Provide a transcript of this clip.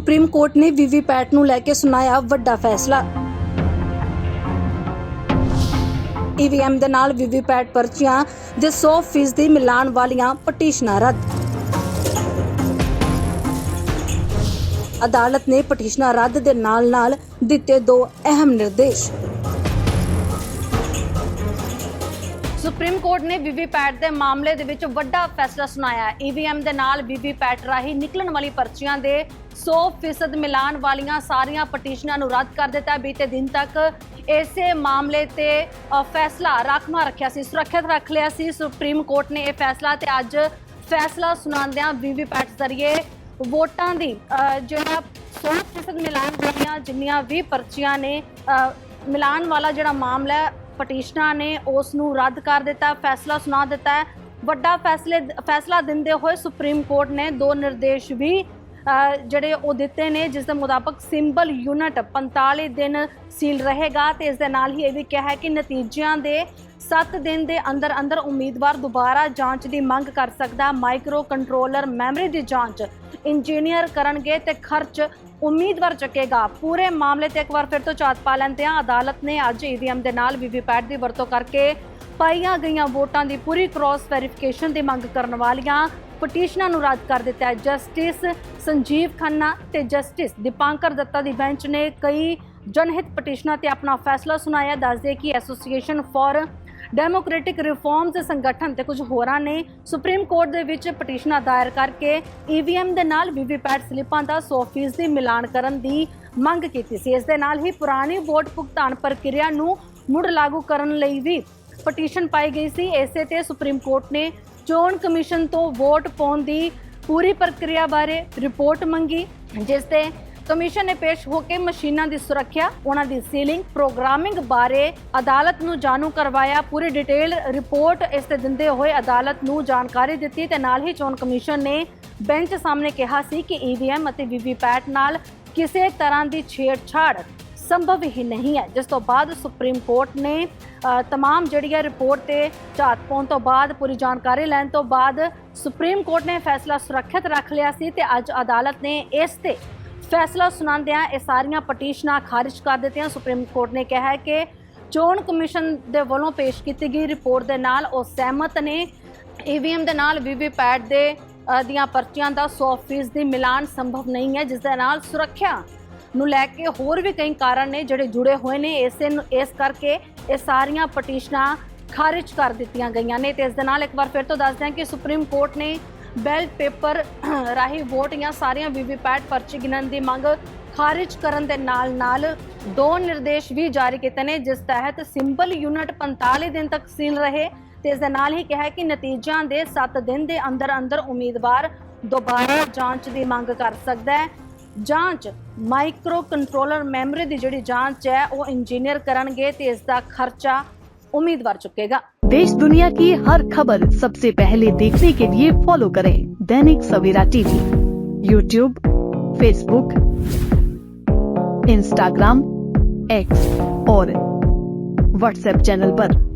Supreme court ਨੇ VVPAT ਨੂੰ ਲੈ ਕੇ ਸੁਣਾਇਆ ਵੱਡਾ ਫੈਸਲਾ। ਈਵੀਐਮ ਦੇ ਨਾਲ ਵੀਵੀਪੈਟ ਪਰਚੀਆਂ ਦੇ 100% ਦੀ ਮਿਲਾਨ ਵਾਲੀਆਂ ਪਟੀਸ਼ਨਾਂ ਰੱਦ। ਅਦਾਲਤ ਨੇ ਪਟੀਸ਼ਨਾਂ ਰੱਦ ਦੇ ਨਾਲ-ਨਾਲ ਦਿੱਤੇ ਦੋ ਅਹਿਮ ਨਿਰਦੇਸ਼। ਸੁਪਰੀਮ ਕੋਰਟ ਨੇ ਵੀਵੀਪੈਟ ਦੇ ਮਾਮਲੇ ਦੇ ਵਿੱਚ ਵੱਡਾ ਫੈਸਲਾ ਸੁਣਾਇਆ ਹੈ। ਈਵੀਐਮ ਦੇ ਨਾਲ ਵੀਵੀਪੈਟ ਰਾਹੀਂ ਨਿਕਲਣ ਵਾਲੀ ਪਰਚੀਆਂ ਦੇ 100% ਮਿਲਾਨ ਵਾਲੀਆਂ ਸਾਰੀਆਂ ਪਟੀਸ਼ਨਾਂ ਨੂੰ ਰੱਦ ਕਰ ਦਿੱਤਾ। ਬੀਤੇ ਦਿਨ ਤੱਕ ਇਸੇ ਮਾਮਲੇ ਤੇ ਫੈਸਲਾ ਰਾਖਵਾਂ ਰੱਖਿਆ ਸੀ ਸੁਰੱਖਿਅਤ ਰੱਖ ਲਿਆ ਸੀ। ਸੁਪਰੀਮ ਕੋਰਟ ਨੇ ਇਹ ਫੈਸਲਾ ਤੇ ਅੱਜ ਫੈਸਲਾ ਸੁਣਾਉਂਦਿਆਂ ਵੀਵੀਪੈਟ ਜ਼ਰੀਏ ਵੋਟਾਂ ਦੀ ਅ, ਜਿਹੜਾ 100% ਮਿਲਾਨ ਵਾਲੀਆਂ ਜਿੰਨੀਆਂ ਵੀ ਪਰਚੀਆਂ ਨੇ ਅ, ਮਿਲਾਨ ਵਾਲਾ ਜਿਹੜਾ ਮਾਮਲਾ ਹੈ ਪਟੀਸ਼ਨਾਂ ਨੇ ਉਸ ਨੂੰ ਰੱਦ ਕਰ ਦਿੱਤਾ, ਫੈਸਲਾ ਸੁਣਾ ਦਿੱਤਾ ਹੈ। ਵੱਡਾ ਫੈਸਲੇ, ਫੈਸਲਾ ਦਿੰਦੇ ਹੋਏ ਸੁਪਰੀਮ ਕੋਰਟ ਨੇ ਦੋ ਨਿਰਦੇਸ਼ ਵੀ ਜਿਹੜੇ ਉਹ ਦਿੱਤੇ ਨੇ, ਜਿਸ ਦੇ ਮੁਤਾਬਕ ਸਿੰਬਲ ਯੂਨਿਟ 45 ਦਿਨ ਸੀਲ ਰਹੇਗਾ ਤੇ ਇਸ ਦੇ ਨਾਲ ਹੀ ਇਹ ਵੀ ਕਿਹਾ ਹੈ ਕਿ ਨਤੀਜਿਆਂ ਦੇ 7 ਦਿਨ ਦੇ ਅੰਦਰ ਅੰਦਰ ਉਮੀਦਵਾਰ ਦੁਬਾਰਾ ਜਾਂਚ ਦੀ ਮੰਗ ਕਰ ਸਕਦਾ, ਮਾਈਕਰੋ ਕੰਟਰੋਲਰ ਮੈਮਰੀ ਦੀ ਜਾਂਚ ਇੰਜੀਨੀਅਰ ਕਰਨਗੇ ਤੇ ਖਰਚ ਉਮੀਦਵਾਰ ਚੱਕੇਗਾ। ਪੂਰੇ ਮਾਮਲੇ ਤੇ ਇੱਕ ਵਾਰ ਫਿਰ ਤੋਂ ਝਾਤ ਪਾ ਲੈਂਦੇ ਹਾਂ ਅਦਾਲਤ ਨੇ ਅੱਜ ਈਵੀਐਮ ਦੇ ਨਾਲ ਵੀਵੀਪੈਟ ਦੀ ਵਰਤੋਂ ਕਰਕੇ ਪਾਈਆਂ ਗਈਆਂ ਵੋਟਾਂ ਦੀ ਪੂਰੀ ਕ੍ਰਾਸ ਵੈਰੀਫਿਕੇਸ਼ਨ ਦੀ ਮੰਗ ਕਰਨ ਵਾਲੀਆਂ ਪਟੀਸ਼ਨਾਂ ਨੂੰ ਰੱਦ ਕਰ ਦਿੱਤਾ ਹੈ। ਜਸਟਿਸ ਸੰਜੀਵ ਖੰਨਾ ਤੇ ਜਸਟਿਸ ਦੀਪਾਂਕਰ ਦੱਤਾ ਦੀ ਬੈਂਚ ਨੇ ਕਈ ਜਨਹਿਤ ਪਟੀਸ਼ਨਾਂ ਤੇ ਆਪਣਾ ਫੈਸਲਾ ਸੁਣਾਇਆ। ਦੱਸਦੇ ਕਿ ਐਸੋਸੀਏਸ਼ਨ ਫਾਰ ਡੈਮੋਕ੍ਰੈਟਿਕ ਰਿਫਾਰਮਸ ਦੇ ਸੰਗਠਨ ਤੇ ਕੁਝ ਹੋਰਾਂ ਨੇ ਸੁਪਰੀਮ ਕੋਰਟ ਦੇ ਵਿੱਚ ਪਟੀਸ਼ਨਾਂ ਦਾਇਰ ਕਰਕੇ ਈਵੀਐਮ ਦੇ ਨਾਲ ਵੀਵੀਪੈਟ ਸਲਿੱਪਾਂ ਦਾ 100% ਦੀ ਮਿਲਾਨ ਕਰਨ ਦੀ ਮੰਗ ਕੀਤੀ ਸੀ। ਇਸ ਦੇ ਨਾਲ ਹੀ ਪੁਰਾਣੀ ਵੋਟ ਭੁਗਤਾਨ ਪ੍ਰਕਿਰਿਆ ਨੂੰ ਮੁੜ ਲਾਗੂ ਕਰਨ ਲਈ ਵੀ ਪਟੀਸ਼ਨ ਪਾਈ ਗਈ ਸੀ। ਇਸੇ ਤੇ ਸੁਪਰੀਮ ਕੋਰਟ ਨੇ ਚੋਣ ਕਮਿਸ਼ਨ ਤੋਂ ਵੋਟ ਪਾਉਣ ਦੀ ਪੂਰੀ ਪ੍ਰਕਿਰਿਆ ਬਾਰੇ ਰਿਪੋਰਟ ਮੰਗੀ, ਜਿਸ ਤੇ ਕਮਿਸ਼ਨ ਨੇ ਪੇਸ਼ ਹੋ ਕੇ ਮਸ਼ੀਨਾਂ ਦੀ ਸੁਰੱਖਿਆ, ਉਹਨਾਂ ਦੀ ਸੀਲਿੰਗ, ਪ੍ਰੋਗਰਾਮਿੰਗ ਬਾਰੇ ਅਦਾਲਤ ਨੂੰ ਜਾਣੂ ਕਰਵਾਇਆ, ਪੂਰੀ ਡਿਟੇਲ ਰਿਪੋਰਟ ਇਸ ਤੇ ਦਿੰਦੇ ਹੋਏ ਅਦਾਲਤ ਨੂੰ ਜਾਣਕਾਰੀ ਦਿੱਤੀ ਤੇ ਨਾਲ ਹੀ ਚੋਣ ਕਮਿਸ਼ਨ ਨੇ ਬੈਂਚ ਸਾਹਮਣੇ ਕਿਹਾ ਸੀ ਕਿ ਈਵੀਐਮ ਅਤੇ ਵੀਵੀਪੈਟ ਨਾਲ ਕਿਸੇ ਤਰ੍ਹਾਂ ਦੀ ਛੇੜਛਾੜ ਸੰਭਵ ਹੀ ਨਹੀਂ ਹੈ। ਜਿਸ ਤੋਂ ਬਾਅਦ ਸੁਪਰੀਮ ਕੋਰਟ ਨੇ ਅ, ਤਮਾਮ ਜਿਹੜੀ ਹੈ ਰਿਪੋਰਟ ਤੇ ਝਾਤ ਪਾਉਣ ਤੋਂ ਬਾਅਦ ਪੂਰੀ ਜਾਣਕਾਰੀ ਲੈਣ ਤੋਂ ਬਾਅਦ ਸੁਪਰੀਮ ਕੋਰਟ ਨੇ ਫੈਸਲਾ ਸੁਰੱਖਿਅਤ ਰੱਖ ਲਿਆ ਸੀ ਤੇ ਅੱਜ ਅਦਾਲਤ ਨੇ ਇਸ ਤੇ ਫੈਸਲਾ ਸੁਣਾਉਂਦਿਆਂ ਇਹ ਸਾਰੀਆਂ ਪਟੀਸ਼ਨਾਂ ਖਾਰਜ ਕਰ ਦਿੱਤੀਆਂ। ਸੁਪਰੀਮ ਕੋਰਟ ਨੇ ਕਿਹਾ ਹੈ ਕਿ ਚੋਣ ਕਮਿਸ਼ਨ ਦੇ ਵੱਲੋਂ ਪੇਸ਼ ਕੀਤੀ ਗਈ ਰਿਪੋਰਟ ਦੇ ਨਾਲ ਉਹ ਸਹਿਮਤ ਨੇ। ਈਵੀਐਮ ਦੇ ਨਾਲ ਵੀਵੀਪੈਟ ਦੇ ਦੀਆਂ ਪਰਚੀਆਂ ਦਾ 100% ਮਿਲਾਨ ਸੰਭਵ ਨਹੀਂ ਹੈ ਜਿਸ ਦੇ ਨਾਲ ਸੁਰੱਖਿਆ ਨੂੰ ਲੈ ਕੇ ਹੋਰ ਵੀ ਕਈ ਕਾਰਨ ਨੇ ਜਿਹੜੇ ਜੁੜੇ ਹੋਏ ਨੇ। ਇਸੇ ਨੂੰ ਇਸ ਕਰਕੇ ਇਹ ਸਾਰੀਆਂ ਪਟੀਸ਼ਨਾਂ ਖਾਰਜ ਕਰ ਦਿੱਤੀਆਂ ਗਈਆਂ ਨੇ ਤੇ ਇਸ ਦੇ ਨਾਲ ਇੱਕ ਵਾਰ ਫਿਰ ਤੋਂ ਦੱਸਦੇ ਹਾਂ ਕਿ ਸੁਪਰੀਮ ਕੋਰਟ ਨੇ ਬੈਲਟ ਪੇਪਰ ਰਾਹੀਂ ਵੋਟ ਜਾਂ ਸਾਰੀਆਂ ਵੀਵੀਪੈਟ ਪਰਚੀ ਗਿਣਨ ਦੀ ਮੰਗ ਖਾਰਜ ਕਰਨ ਦੇ ਨਾਲ ਨਾਲ ਦੋ ਨਿਰਦੇਸ਼ ਵੀ ਜਾਰੀ ਕੀਤੇ ਨੇ, ਜਿਸ ਤਹਿਤ ਸਿੰਬਲ ਯੂਨਿਟ 45 ਦਿਨ ਤੱਕ ਸੀਲ ਰਹੇ ਤੇ ਇਸ ਦੇ ਨਾਲ ਹੀ ਕਿਹਾ ਕਿ ਨਤੀਜਿਆਂ ਦੇ 7 ਦਿਨ ਦੇ ਅੰਦਰ ਅੰਦਰ ਉਮੀਦਵਾਰ ਦੁਬਾਰਾ ਜਾਂਚ ਦੀ ਮੰਗ ਕਰ ਸਕਦਾ ਹੈ। ਜਾਂਚ ਮਾਈਕਰੋ ਕੰਟਰੋਲਰ ਮੈਮਰੀ ਦੀ ਜਿਹੜੀ ਜਾਂਚ ਹੈ ਉਹ ਇੰਜੀਨੀਅਰ ਕਰਨਗੇ ਤੇ ਇਸ ਦਾ ਖਰਚਾ ਉਮੀਦਵਾਰ ਚੁੱਕੇਗਾ देश दुनिया की हर खबर सबसे पहले देखने के लिए फॉलो करें Dainik Savera TV YouTube Facebook Instagram X और व्हाट्सएप चैनल पर।